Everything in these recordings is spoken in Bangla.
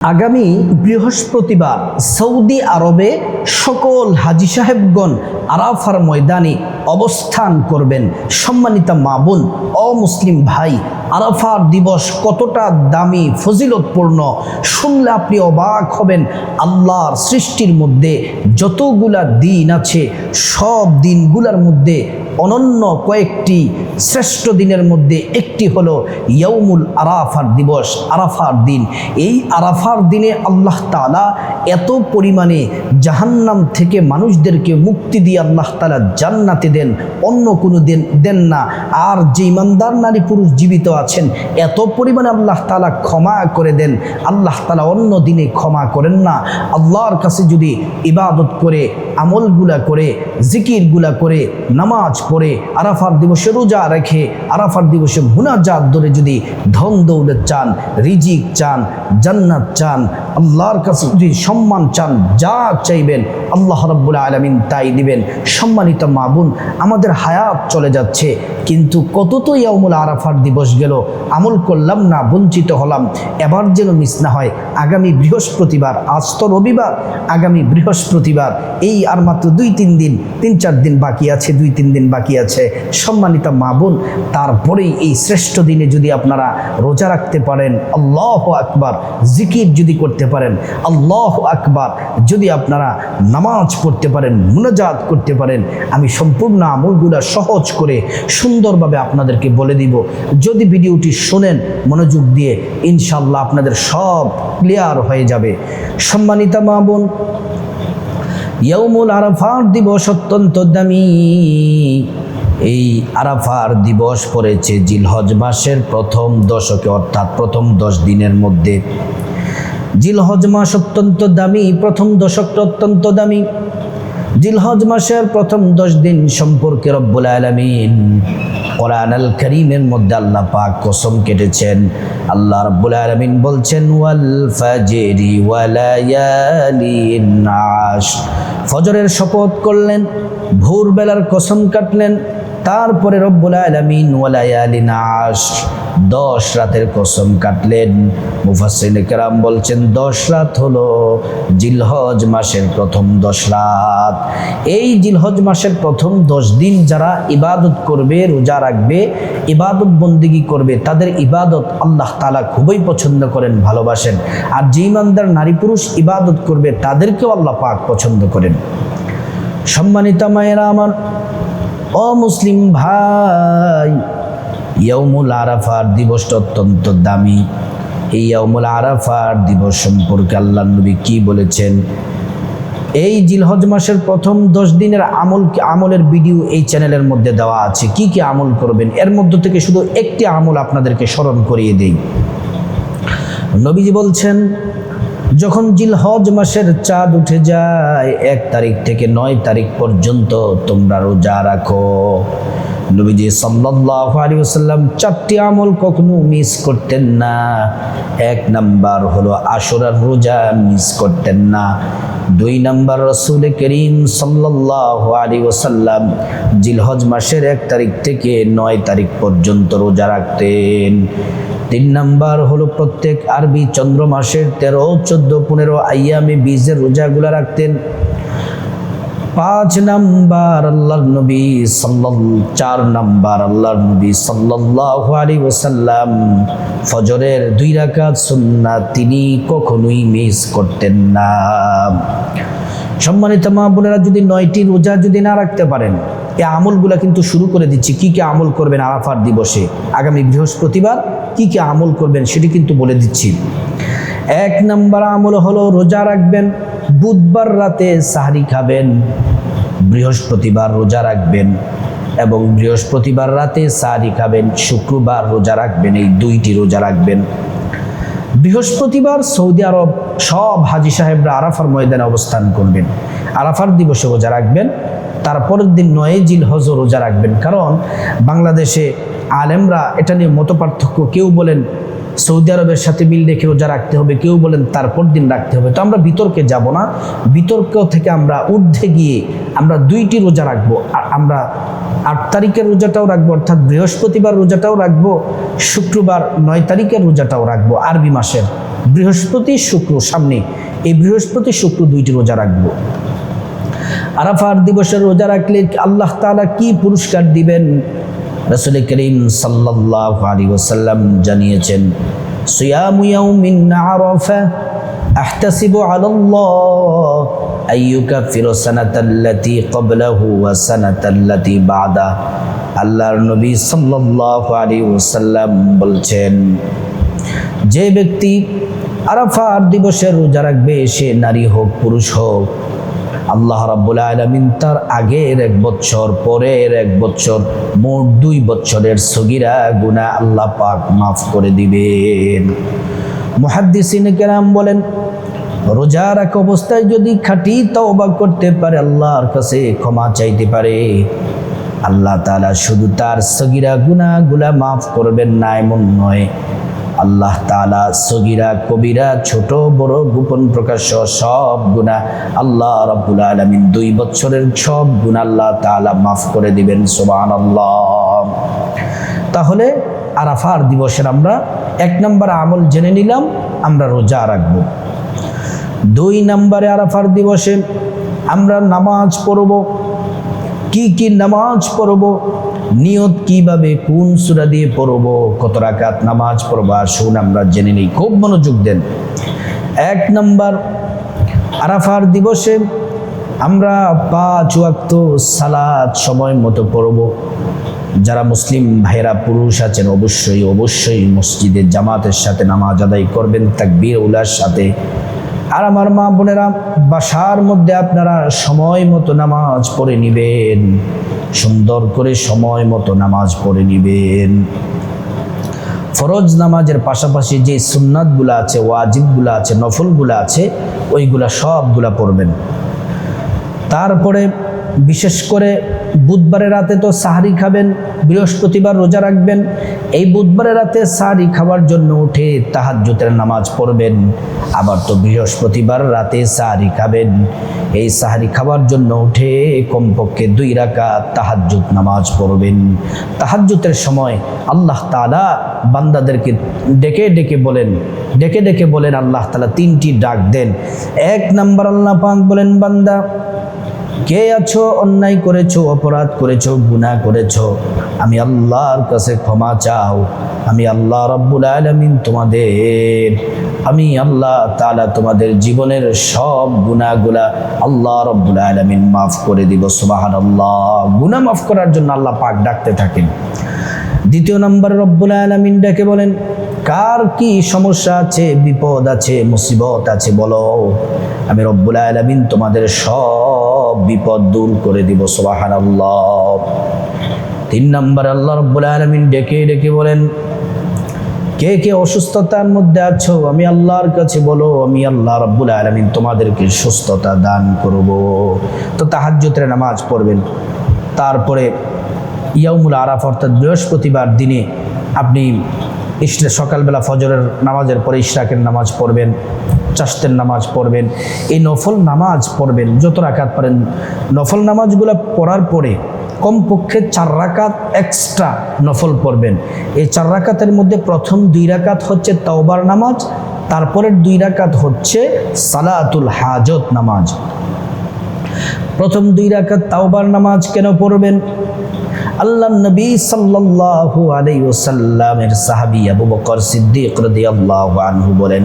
আগামী বৃহস্পতিবার সৌদি আরবে সকল হাজি সাহেবগণ আরাফার ময়দানে অবস্থান করবেন। সম্মানিতা মা বোন, অমুসলিম ভাই আরাফার দিবস কতটা দামি, ফজিলতপূর্ণ, শুনলে আপনি অবাক হবেন। আল্লাহর সৃষ্টির মধ্যে যতগুলা দিন আছে, সব দিনগুলার মধ্যে অনন্য কয়েকটি শ্রেষ্ঠ দিনের মধ্যে একটি হলো ইয়ৌমুল আরাফার দিবস, আরাফার দিন। এই আরাফার দিনে আল্লাহ তালা এত পরিমাণে জাহান্নাম থেকে মানুষদেরকে মুক্তি দিয়ে আল্লাহ তালা জান্নাতে দেন, অন্য কোনো দিন দেন না। আর যে ইমানদার নারী পুরুষ জীবিত আছেন, এত পরিমাণে আল্লাহ তালা ক্ষমা করে দেন, আল্লাহ তালা অন্য দিনে ক্ষমা করেন না। আল্লাহর কাছে যদি ইবাদত করে আমলগুলা করে, জিকিরগুলা করে, নামাজ পড়ে, আরাফার দিবসে রোজা রেখে, আরাফার দিবসে মুনাজাত ধরে যদি ধন দৌলত চান, রিজিক চান, জান্নাত চান, আল্লাহর কাছে যদি সম্মান চান, যা চাইবেন, আল্লাহ রব্বুল আলমিন তাই দিবেন। সম্মানিত মাবুন আমাদের হায়াত চলে যাচ্ছে, কিন্তু কত তো ইয়ামুল আরাফার দিবস গেল, আমল করলাম না, বঞ্চিত হলাম, এবার যেন মিস না হয়, আগামী বৃহস্পতিবার, আজ তো রবিবার, আগামী বৃহস্পতিবার, এই আর মাত্র দুই, তিন দিন, তিন, চার দিন বাকি আছে, দুই, তিন দিন বাকি আছে। সম্মানিত মা বোন, তারপরেই এই শ্রেষ্ঠ দিনে যদি আপনারা রোজা রাখতে পারেন, আল্লাহ আকবার, জিকির যদি করতে পারেন, আল্লাহ আকবার, যদি আপনারা নামাজ পড়তে পারেন, মুনাজাত করতে পারেন, আমি সম্পূর্ণ আমলগুলা সহজ করে সুন্দরভাবে আপনাদেরকে বলে দিব। যদি ভিডিওটি শোনেন, মনোযোগ দিয়ে ইনশাল্লাহ আপনাদের সব ক্লিয়ার হয়ে যাবে। সম্মানিতা মা বোন ইয়ৌমুল আরাফার দিবস অত্যন্ত দামি। এই আরাফার দিবস পড়েছে জিলহজ মাসের প্রথম দশকে, অর্থাৎ প্রথম দশ দিনের মধ্যে। জিলহজ মাস অত্যন্ত দামি, প্রথম দশকটা অত্যন্ত দামি। জিলহজ মাসের প্রথম দশ দিন সম্পর্কে রব্বুল আলমিন কোরআন আল করিমের মধ্যে আল্লাহ পাক কসম কেটেছেন। আল্লাহ রব্বুল আলমিন বলছেন, ওয়াল ফাজেরি ফজরের শপথ করলেন, ভোরবেলার কসম কাটলেন তারপরে রব্বুল আলমিন ওয়ালায়ালিন দশ রাতের কসম কাটলেন। মুফাসিন কেরাম বলছেন, দশ রাত হলো জিলহজ মাসের প্রথম দশ রাত। এই জিলহজ মাসের প্রথম দশ দিন যারা ইবাদত করবে, রোজা রাখবে, ইবাদত বন্দিগি করবে, তাদের ইবাদত আল্লাহ তালা খুবই পছন্দ করেন, ভালোবাসেন। আর যে ইমানদার নারী পুরুষ ইবাদত করবে, তাদেরকেও আল্লাহ পাক পছন্দ করেন। সম্মানিতা মায়েরা আমার অমুসলিম ভাই ইয়ৌমুল আরাফার দিবসটা অত্যন্ত দামি। এই ইয়ৌমুল আরাফার দিবস সম্পর্কে আল্লাহ নবী কি বলেছেন? এই জিলহজ মাসের প্রথম দশ দিনের আমল আমলের ভিডিও এই চ্যানেলের মধ্যে দেওয়া আছে। কি কি আমল করবেন? এর মধ্য থেকে শুধু একটি আমল আপনাদেরকে স্মরণ করিয়ে দেই। নবীজি বলছেন যখন জিলহজ মাসের চাঁদ উঠে যায়, এক তারিখ থেকে নয় তারিখ পর্যন্ত তোমরা রোজা রাখো। নবীজি সাল্লাল্লাহু আলাইহি ওয়াসাল্লাম চারটি আমল কখনো মিস করতেন না। এক নাম্বার হলো আশুরার রোজা মিস করতেন না। দুই নাম্বার রসুল করিম সাল্লাল্লাহু আলাইহি ওয়াসাল্লাম জিলহজ মাসের এক তারিখ থেকে নয় তারিখ পর্যন্ত রোজা রাখতেন। তিন নাম্বার হলো প্রত্যেক আরবি চন্দ্র মাসের তেরো, চোদ্দ, পনেরো আইয়ামে বীজের রোজাগুলা রাখতেন। পাঁচ নাম্বার আল্লাহর নবী সাল্লাল চার নাম্বার আল্লাহর নবী সাল্লাল্লাহু আলাইহি ওয়াসাল্লাম। ফজরের দুই রাকাত সুন্নাত তিনি কখনোই মিস করতেন না। সম্মানিত মা বোনেরা, যদি নয়টি রোজা যদি না রাখতে পারেন এই আমলগুলা কিন্তু শুরু করে দিচ্ছি। কি কি আমল করবেন আরাফার দিবসে? আগামী বৃহস্পতিবার কি কি আমল করবেন সেটি কিন্তু বলে দিচ্ছি। এক নম্বর আমল হলো রোজা রাখবেন, বুধবার রাতে সাহারি খাবেন, বৃহস্পতিবার রোজা রাখবেন এবং বৃহস্পতিবার রাতে সাহারি খাবেন, শুক্রবার রোজা রাখবেন, এই দুইটি রোজা রাখবেন। বৃহস্পতিবার সৌদি আরব সব হাজি সাহেবরা আরাফার ময়দানে অবস্থান করবেন। আরাফার দিবসে রোজা রাখবেন, তারপরের দিন নয় জিল হজ রোজা রাখবেন। কারণ বাংলাদেশে আলেমরা এটা নিয়ে মত পার্থক্য, কেউ বলেন সৌদি আরবের সাথে মিল রেখে রোজা রাখতে হবে, কেউ বলেন তারপর দিন রাখতে হবে। তো আমরা বিতর্কে যাব না, বিতর্ক থেকে আমরা ঊর্ধ্বে গিয়ে আমরা দুইটি রোজা রাখব, আর আমরা আট তারিখের রোজাটাও রাখব, অর্থাৎ বৃহস্পতিবার রোজাটাও রাখব, শুক্রবার নয় তারিখের রোজাটাও রাখব, আরবি মাসের বৃহস্পতি, শুক্র, সামনে এই বৃহস্পতি, শুক্র দুইটি রোজা রাখব। আরাফার দিবসের রোজা রাখলে আল্লাহ তালা কি পুরস্কার দিবেন? রসুল করিম সাল্লাহ আলী ওসাল্লাম জানিয়েছেন সুয়ামুয়াউমিন আরফা আহতাসিব আলাল্লাহ। আইয়ুকাফিরু সানাতাল্লাতি ক্বাবলাহু বাদা। আল্লাহর নবী বলছেন, যে ব্যক্তি আরাফার দিবসের রোজা রাখবে, সে নারী হোক, পুরুষ হোক। আল্লাহ রাব্বুল আলামিন তার আগের এক বছর, পরের এক বছর, মোট দুই বছরের সগিরা, গুনাহ আল্লাহ পাক মাফ করে দিবেন। মুহাদ্দিসিন বলেন রোজা রাখা অবস্থায় যদি খাঁটি তওবা করতে পারে, আল্লাহর কাছে ক্ষমা চাইতে পারে। আল্লাহ তাআলা শুধু তার সগিরা গুনাহগুলা মাফ করবেন না, এমন নয়। আল্লাহ তাআলা সগিরা, কবিরা, ছোট, বড়, গোপন প্রকাশ্য সব গুণা আল্লাহ রাব্বুল আলামিন দুই বছরের সব গুণা আল্লাহ তাআলা মাফ করে দিবেন, সুবহানাল্লাহ। তাহলে আরাফার দিবসের আমরা এক নম্বর আমল জেনে নিলাম, আমরা রোজা রাখব। দুই নম্বরে আরাফার দিবসে আমরা নামাজ পড়ব। কি কি নামাজ পড়ব? নিয়ত কীভাবে কোন সুরা দিয়ে পড়ব? কত রাকাত নামাজ পড়বা? শুন আমরা জেনে নিই। খুব মনোযোগ দেন। এক নম্বর, আরাফার দিবসে আমরা পাঁচ ওয়াক্ত সালাদ সময় মতো পড়ব। যারা মুসলিম ভাইরা পুরুষ আছেন, অবশ্যই অবশ্যই মসজিদের জামাতের সাথে নামাজ আদায় করবেন, তাকবীর, উলার সাথে। আর আমার মা বোনেরা, বাসার মধ্যে আপনারা সময় মতো নামাজ পড়ে নিবেন। সুন্দর করে সময় মতো নামাজ পড়ে নিবেন। ফরজ নামাজের পাশাপাশি যে সুন্নাতগুলো আছে, ওয়াজিবগুলো আছে, নফলগুলো আছে, ওইগুলা সবগুলা পড়বেন। তারপরে বিশেষ করে বুধবারের রাতে তো সাহারি খাবেন, বৃহস্পতিবার রোজা রাখবেন। এই বুধবারের রাতে সাহারি খাওয়ার জন্য উঠে তাহাজ্জুতের নামাজ পড়বেন। আবার তো বৃহস্পতিবার রাতে সাহারি খাবেন। এই সাহারি খাওয়ার জন্য উঠে কমপক্ষে দুই রাকা তাহাজ্জুদ নামাজ পড়বেন। তাহাজ্জুতের সময় আল্লাহ তালা বান্দাদেরকে ডেকে ডেকে বলেন, ডেকে ডেকে বলেন, আল্লাহ তালা তিনটি ডাক দেন। এক নাম্বার আল্লাহ পাক বলেন, বান্দা কে আছো, অন্যায় করেছ, অপরাধ করেছ, গুনাহ করেছ? আমি আল্লাহর কাছে ক্ষমা চাও। আমি আল্লাহ রব্বুল আলমিন তোমাদের, আমি আল্লাহ তালা তোমাদের জীবনের সব গুনাহগুলা আল্লাহ রব্বুল আলমিন মাফ করে দিব সুবাহান আল্লাহ গুনাহ মাফ করার জন্য আল্লাহ পাক ডাকতে থাকেন। দ্বিতীয় নম্বর, রব্বুল আলমিন ডাকে বলেন কার কি সমস্যা আছে, বিপদ আছে, মুসিবত আছে, বলো। আমি রব্বুল আলমিন তোমাদের সব বিপদ দূর করে দিব সোবাহান তিন নম্বর আল্লাহ রব্বুল আলমিন ডেকে ডেকে বলেন, কে কে অসুস্থতার মধ্যে আছো? আমি আল্লাহর কাছে বলো, আমি আল্লাহ রব্বুল আলমিন তোমাদেরকে সুস্থতা দান করব। তো তাহাজ্জুতের নামাজ পড়বেন। তারপরে ইয়ামুল আরাফ, অর্থাৎ বৃহস্পতিবার দিনে আপনি ইশরে সকালবেলা ফজরের নামাজের পরে ইশরাকের নামাজ পড়বেন চাষতের নামাজ পড়বেন, এই নফল নামাজ পড়বেন। যত রাকাত পারেন, নফল নামাজগুলো পড়ার পরে কমপক্ষে চার রাকাত এক্সট্রা নফল পড়বেন। এই চার রাকাতের মধ্যে প্রথম দুই রাকাত হচ্ছে তওবার নামাজ, তারপরের দুই রাকাত হচ্ছে সালাতুল হাজত নামাজ। প্রথম দুই রাকাত তাওবার নামাজ কেন পড়বেন? আল্লাহ নবী সাল্লাল্লাহু আলাইহি ওয়াসাল্লামের সাহাবী আবু বকর সিদ্দিক রাদিয়াল্লাহু আনহু বলেন,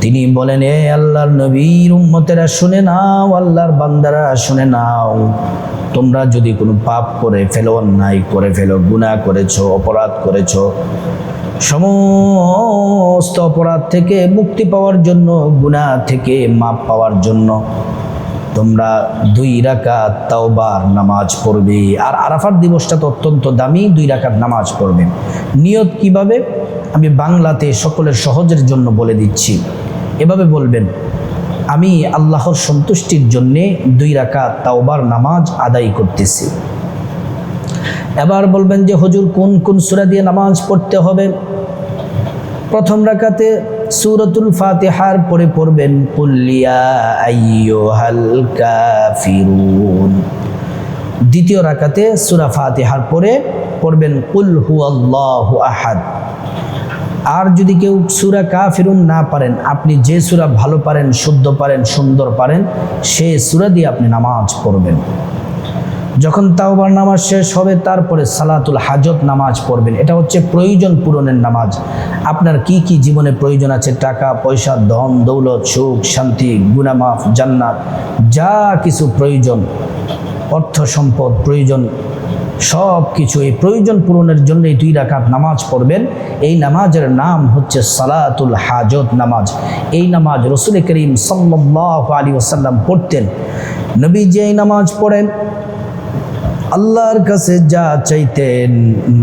তিনি বলেন, এ আল্লাহর নবীর উম্মতেরা শুনে নাও, আল্লাহর বান্দারা শুনে নাও। তোমরা যদি কোনো পাপ করে ফেলো, অন্যায় করে ফেলো, গুনাহ করেছ, অপরাধ করেছ, সমস্ত অপরাধ থেকে মুক্তি পাওয়ার জন্য, গুনাহ থেকে মাপ পাওয়ার জন্য তোমরা দুই রাকাত তাওবার নামাজ পড়বে। আর আরাফার দিবসটা তো অত্যন্ত দামি, দুই রাকাত নামাজ পড়বেন নিয়ত কীভাবে? আমি বাংলাতে সকলের সহজের জন্য বলে দিচ্ছি। এভাবে বলবেন, আমি আল্লাহর সন্তুষ্টির জন্যে দুই রাকাত তাওবার নামাজ আদায় করতেছি। এবার বলবেন যে, হুজুর, কোন কোন সূরা দিয়ে নামাজ পড়তে হবে? প্রথম রাকাতে সূরাতুল ফাতিহার পরে পড়বেন দ্বিতীয় রাকাতে সুরা ফাতিহার পরে পড়বেন, কুল হুয়াল্লাহু আহাদ। আর যদি কেউ সুরা কাফিরুন না পারেন, আপনি যে সুরা ভালো পারেন, শুদ্ধ পারেন, সুন্দর পারেন, সে সুরা দিয়ে আপনি নামাজ পড়বেন। যখন তাওবার নামাজ শেষ হবে, তারপরে সালাতুল হাজত নামাজ পড়বেন। এটা হচ্ছে প্রয়োজন পূরণের নামাজ। আপনার কি কি জীবনে প্রয়োজন আছে? টাকা, পয়সা, ধন, দৌলত, সুখ, শান্তি, গুনামাফ, জান্নাত, যা কিছু প্রয়োজন। অর্থ সম্পদ প্রয়োজন। সব কিছু এই প্রয়োজন পূরণের জন্য এই দুই রাকাত নামাজ পড়বেন। এই নামাজের নাম হচ্ছে সালাতুল হাজত নামাজ। এই নামাজ রসুল করিম সাল্লাহ আলী ওসাল্লাম পড়তেন। নবী যে এই নামাজ পড়েন আল্লাহর কাছে যা চাইতেন,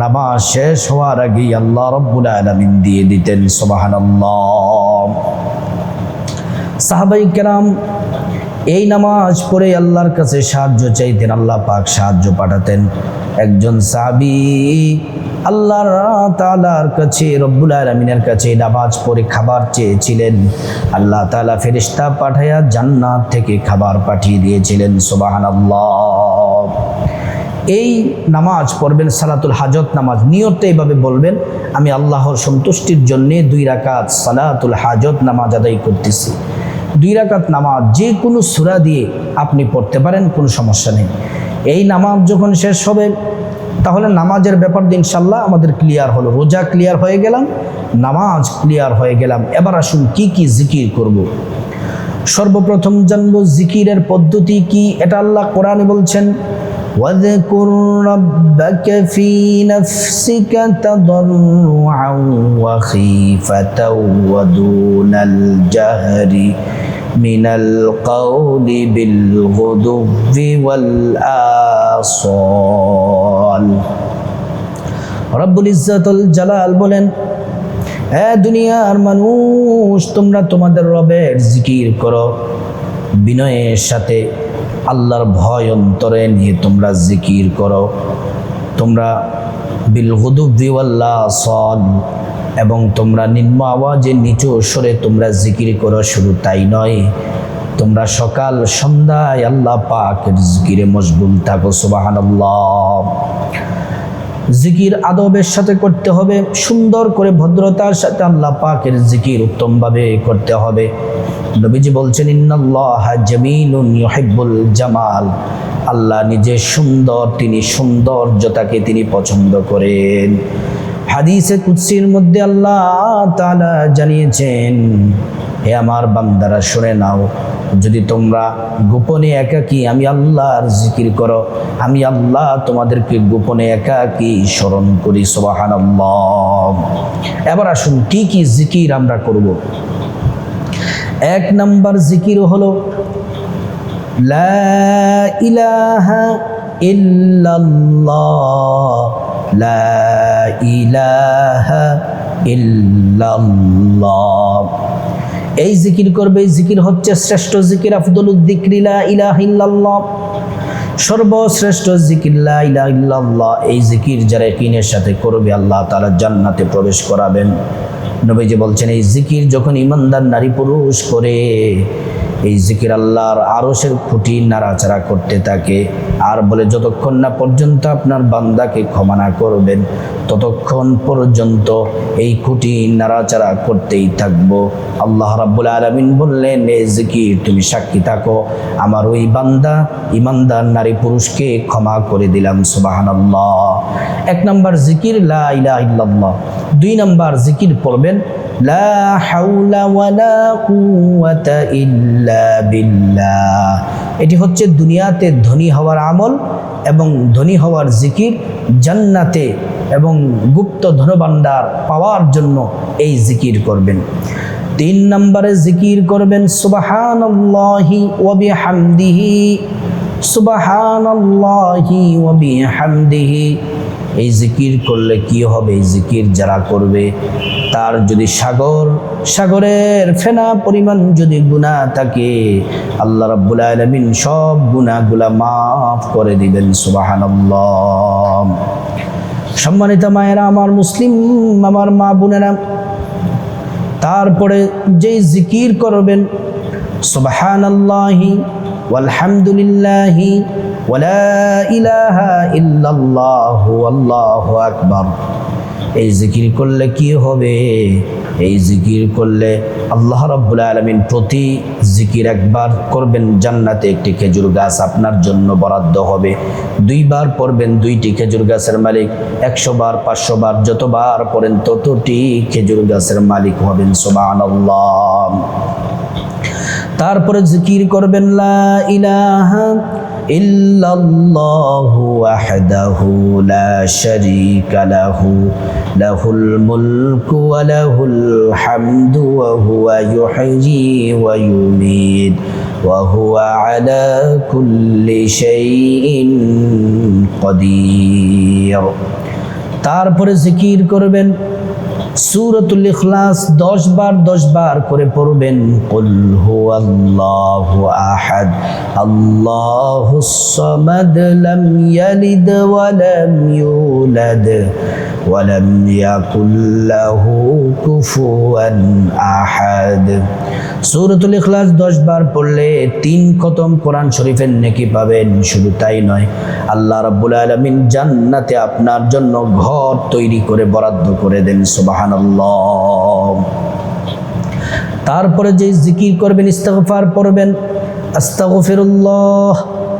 নামাজ শেষ হওয়ার আগেই আল্লাহ রব্বুল আলমিন দিয়ে দিতেন সোবাহান সাহাবাই কেরাম এই নামাজ পড়ে আল্লাহর কাছে সাহায্য চাইতেন, আল্লাহ পাক সাহায্য পাঠাতেন। একজন সাহাবি আল্লাহ তালার কাছে, রব্বুল আলমিনের কাছে নামাজ পড়ে খাবার চেয়েছিলেন। আল্লাহ তালা ফেরিস্তা পাঠাইয়া জান্নাত থেকে খাবার পাঠিয়ে দিয়েছিলেন সোবাহান আল্লাহ এই নামাজ পড়বেন, সালাতুল হাজত নামাজ নিয়ত এইভাবে বলবেন, আমি আল্লাহর সন্তুষ্টির জন্যে দুই রাকাত সালাতুল হাজত নামাজ আদায় করতেছি। দুই রাকাত নামাজ যে কোনো সুরা দিয়ে আপনি পড়তে পারেন, কোনো সমস্যা নেই। এই নামাজ যখন শেষ হবে, তাহলে নামাজের ব্যাপার দিয়ে ইনশাল্লাহ আমাদের ক্লিয়ার হলো। রোজা ক্লিয়ার হয়ে গেলাম, নামাজ ক্লিয়ার হয়ে গেলাম। এবার আসুন কি কি জিকির করব। সর্বপ্রথম জানব জিকিরের পদ্ধতি কি, এটা আল্লাহ কোরআনে বলছেন واذكر ربك في نفسك تضرعا وخيفة ودون الجهر من القول بالغدو والآصال রব্বুল ইজ্জাতুল জালাল বলেন হ্যাঁ দুনিয়ার মানুষ তোমরা তোমাদের রবের জিকির করো বিনয়ের সাথে আল্লাহর ভয় অন্তরে নিয়ে তোমরা জিকির করো। তোমরা বিল সল এবং তোমরা নিম্ন আওয়াজে নিচু স্বরে তোমরা জিকির করো, শুধু তাই নয়, তোমরা সকাল সন্ধ্যায় আল্লাহ পাকের জিকিরে মশগুল থাকো সুবাহান জিকির আদবের সাথে করতে হবে, সুন্দর করে ভদ্রতার সাথে আল্লাহ পাকের জিকির উত্তমভাবে করতে হবে। নবীজি বলছেন, ইন্নাল্লাহ জামিলুন ইউহিব্বুল জামাল। আল্লাহ নিজে সুন্দর, তিনি সৌন্দর্যতাকে তিনি পছন্দ করেন। হাদিসে কুৎসির মধ্যে আল্লাহ তাআলা জানিয়েছেন হে আমার বান্দারা, শুনে নাও। যদি তোমরা গোপনে একাকী, আমি আল্লাহর জিকির করো, আমি আল্লাহ তোমাদেরকে গোপনে একাকী স্মরণ করি সোবাহান এবার আসুন, কি কি জিকির আমরা করব? এক নাম্বার জিকির হলো, লা ইলাহা ইল্লাল্লাহ, লা ইলাহা ইল্লাল্লাহ। এই জিকির করবে, এই জিকির হচ্ছে শ্রেষ্ঠ জিকির আফদুল্দিক্রিলা ইলাহিল্লাল্লাহ সর্বশ্রেষ্ঠ জিকিল্লা ইলা ইল্লাল্লাহ। এই জিকির যারা কিনের সাথে করবে, আল্লাহ তালা জান্নাতে প্রবেশ করাবেন। নবীজি বলছেন, এই জিকির যখন ইমানদার নারী পুরুষ করে এই জিকির আল্লাহর আরশের খুঁটি নাড়াচাড়া করতে থাকে। আর বলে, যতক্ষণ না পর্যন্ত আপনার বান্দাকে ক্ষমা না করবেন, ততক্ষণ পর্যন্ত এই খুঁটি নাড়াচাড়া করতেই থাকব। আল্লাহ রাব্বুল আলমিন বললেন এই জিকির, তুমি সাক্ষী থাকো। আমার ওই বান্দা, ইমানদার নারী পুরুষকে ক্ষমা করে দিলাম সুবাহান এক নম্বর জিকির, লা দুই নম্বর জিকির পড়বেন, লা হাওলা ওয়ালা কুওয়াতা ইল্লা এটি হচ্ছে দুনিয়াতে ধনী হওয়ার আমল এবং ধনী হওয়ার জিকির, জান্নাতে এবং গুপ্ত ধনভাণ্ডার পাওয়ার জন্য এই জিকির করবেন। তিন নম্বরে জিকির করবেন ওয়া বিহামদিহি। এই জিকির করলে কি হবে? এই জিকির যারা করবে, তার যদি সাগর, সাগরের ফেনা পরিমাণ যদি গুণা থাকে, আল্লাহ রাব্বুল আলামিন সব গুণাগুলা মাফ করে দিবেন, সুবহানাল্লাহ। সম্মানিত মায়েরা, আমার মুসলিম, আমার মা বোনেরা, তারপরে যেই জিকির করবেন, সুবহানাল্লাহি ওয়ালহামদুলিল্লাহি ওয়ালা ইলাহা ইল্লাল্লাহু, আল্লাহু আকবার। এই জিকির করলে কি হবে? এই জিকির করলে আল্লাহ রাব্বুল আলামিন প্রতি জিকির একবার করবেন, জান্নাতে একটি খেজুর গাছ আপনার জন্য বরাদ্দ হবে। দুইবার পড়বেন দুইটি খেজুর গাছের মালিক, একশো বার, পাঁচশো বার, যতবার পড়েন ততটি খেজুর গাছের মালিক হবেন, সুবহানাল্লাহ। তারপরে জিকির করবেন, লা ইলাহা শারীকা লাহু, লাহুল মুলকু ওয়া লাহুল হামদু ওয়া হুয়া ইউহয়ি ওয়া ইউমীত ওয়া হুয়া আলা কুল্লি শাইইন কাদির। তারপরে জিকির করবেন। সূরাতুল ইখলাস 10 বার 10 বার করে পড়বেন। কুল হুয়াল্লাহু আহাদ। আল্লাহুস সামাদ লাম ইখলাস 10 বার পড়লে তিন খতম কোরআন শরীফের নেকি পাবেন। শুধু তাই নয়, আল্লাহ রাব্বুল আলামিন জান্নাতে আপনার জন্য ঘর তৈরি করে বরাদ্দ করে দেন সুবহানাল্লাহ। তারপরে যে জিকির করবেন ইস্তফার পড়বেন আস্তাগফিরুল্লাহ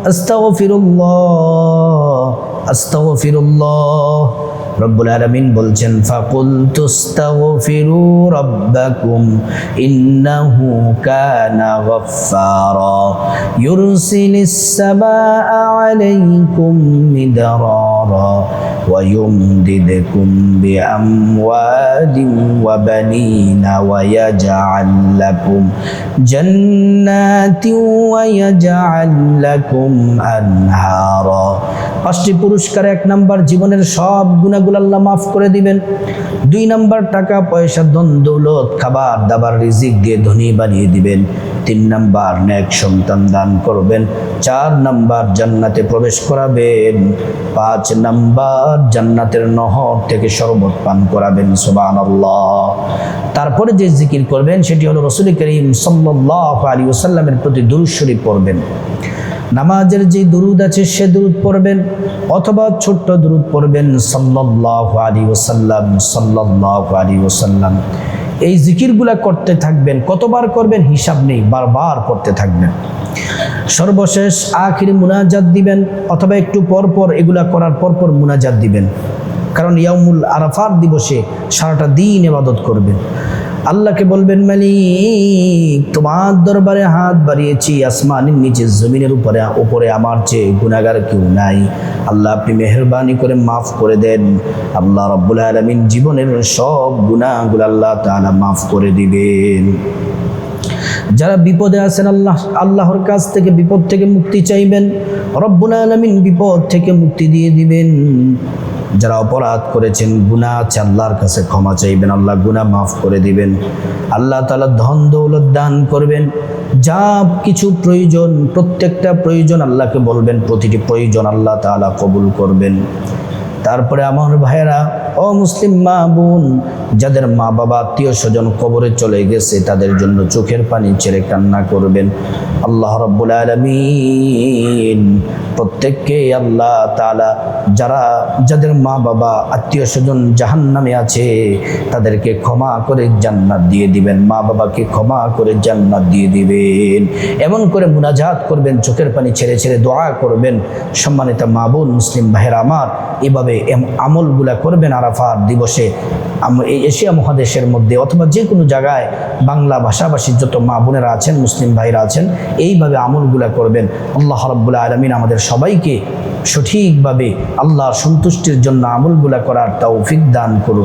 আস্তাগফিরুল্লাহ আস্তাগফিরুল্লাহ। রব্বুল আলামিন বলছেন ফাকুল তুস্তাগফিরু রাব্বাকুম ইন্নাহু কানা গফফারা ইউরসিলিস সামাআ আলাইকুম মিদরারা ويمددكم بأموال وبنين ويجعل لكم جنات ويجعل لكم أنهارا পাঁচটি পুরস্কার এক নাম্বার জীবনের সব গুণাগুলো আল্লাহ মাফ করে দিবেন। দুই নাম্বার টাকা, পয়সা, ধন, দৌলত, খাবার, দাবার, রিজিক দিয়ে ধনী বানিয়ে দিবেন। তিন নাম্বার, নেক সন্তান দান করবেন। চার নাম্বার, জান্নাতে প্রবেশ করাবেন। পাঁচ নাম্বার, জান্নাতের নহর থেকে শরবত পান করাবেন সুবান তারপরে যে জিকির করবেন, সেটি হলো রসুল করিম সাল্লাহ আলী ওসাল্লামের প্রতি দুরুদ শরীফ পড়বেন। নামাজের যে দুরুদ আছে সে দুরুদ পড়বেন অথবা ছোট্ট দুরুদ পড়বেন সাল্লাহ আলী ওসাল্লাম সাল্লাহ আলী ওসাল্লাম এই জিকিরগুলা করতে থাকবেন। কতবার করবেন? হিসাব নেই। বারবার করতে থাকবেন। সর্বশেষ আখির মুনাজাত দিবেন অথবা একটু পর পর এগুলা করার পর পর মুনাজাত দিবেন। কারণ ইয়ামুল আরাফার দিবসে সারাটা দিন এবাদত করবেন। আল্লাহকে বলবেন, মালিক, তোমার দরবারে হাত বাড়িয়েছি, আসমানের নিচে জমিনের উপরে উপরে আমার চেয়ে গুণাগার কেউ নাই। আল্লাহ, আপনি মেহরবানি করে মাফ করে দেন। আল্লাহ রব্বুল আলমিন জীবনের সব গুণাগুলো আল্লাহ তাআলা মাফ করে দিবেন। যারা বিপদে আছেন, আল্লাহ, আল্লাহর কাছ থেকে বিপদ থেকে মুক্তি চাইবেন। রব্বুল আলমিন বিপদ থেকে মুক্তি দিয়ে দিবেন। যারা অপরাধ করেছেন গুণা আছে আল্লাহর কাছে, ক্ষমা চাইবেন আল্লাহ গুণা মাফ করে দিবেন। আল্লাহ তালা ধন দৌলত দান করবেন। যা কিছু প্রয়োজন, প্রত্যেকটা প্রয়োজন আল্লাহকে বলবেন, প্রতিটি প্রয়োজন আল্লাহ তালা কবুল করবেন। তারপরে আমার ভাইয়েরা ও মুসলিম মা বোন, যাদের মা বাবা আত্মীয় স্বজন কবরে চলে গেছে, তাদের জন্য চোখের পানি ছেড়ে কান্না করবেন। আল্লাহ রব্বুল আলমিন প্রত্যেককে আল্লাহ তালা যারা, যাদের মা বাবা আত্মীয় স্বজন জাহান নামে আছে, তাদেরকে ক্ষমা করে জান্নাত দিয়ে দিবেন। মা বাবাকে ক্ষমা করে জান্নাত দিয়ে দিবেন। এমন করে মুনাজাত করবেন, চোখের পানি ছেড়ে ছেড়ে দোয়া করবেন। সম্মানিত মা বোন, মুসলিম ভাইয়ের আমার, এভাবে আমলগুলা করবেন আরাফার দিবসে আমরা এই এশিয়া মহাদেশের মধ্যে অথবা যে কোনো জায়গায় বাংলা ভাষাভাষীর যত মা বোনেরা আছেন, মুসলিম ভাইরা আছেন, এইভাবে আমলগুলা করবেন। আল্লাহ রব্বুল্লাহ আলমিন আমাদের সবাইকে সঠিকভাবে আল্লাহর সন্তুষ্টির জন্য আমলগুলা করার তৌফিক দান করুন।